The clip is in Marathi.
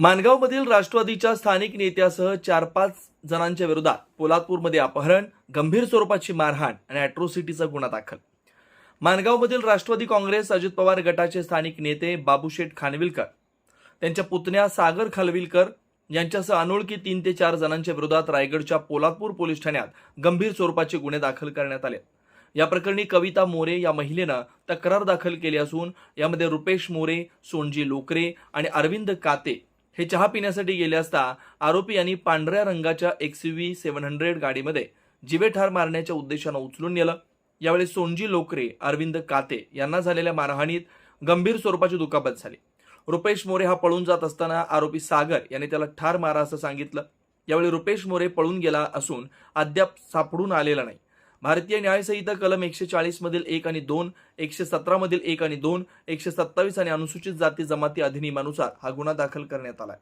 माणगावमधील राष्ट्रवादीच्या स्थानिक नेत्यासह चार पाच जणांच्या विरोधात पोलादपूरमध्ये अपहरण गंभीर स्वरूपाची मारहाण आणि अॅट्रोसिटीचा गुन्हा दाखल. माणगावमधील राष्ट्रवादी काँग्रेस अजित पवार गटाचे स्थानिक नेते बाबूशेठ खानविलकर त्यांच्या पुतण्या सागर खानविलकर यांच्यासह अनोळखी तीन ते चार जणांच्या विरोधात रायगडच्या पोलादपूर पोलीस ठाण्यात गंभीर स्वरूपाचे गुन्हे दाखल करण्यात आले. या प्रकरणी कविता मोरे या महिलेनं तक्रार दाखल केली असून यामध्ये रुपेश मोरे सोनजी लोकरे आणि अरविंद काते हे चहा पिण्यासाठी गेले असता आरोपी यांनी पांढऱ्या रंगाच्या एक्सयूव्ही सेव्हन हंड्रेड गाडीमध्ये जिवे ठार मारण्याच्या उद्देशानं उचलून नेलं. यावेळी सोनजी लोकरे अरविंद काते यांना झालेल्या मारहाणीत गंभीर स्वरूपाची दुखापत झाली. रुपेश मोरे हा पळून जात असताना आरोपी सागर याने त्याला ठार मारा असं सांगितलं. यावेळी रुपेश मोरे पळून गेला असून अद्याप सापडून आलेला नाही. भारतीय न्यायसंहिता कलम एकशे चाळीस मधील एक आणि दोन एकशे सतरा मधील एक आणि दोन एकशे सत्तावीस आणि अनुसूचित जाती जमाती अधिनियमानुसार हा गुन्हा दाखल करण्यात आलाय.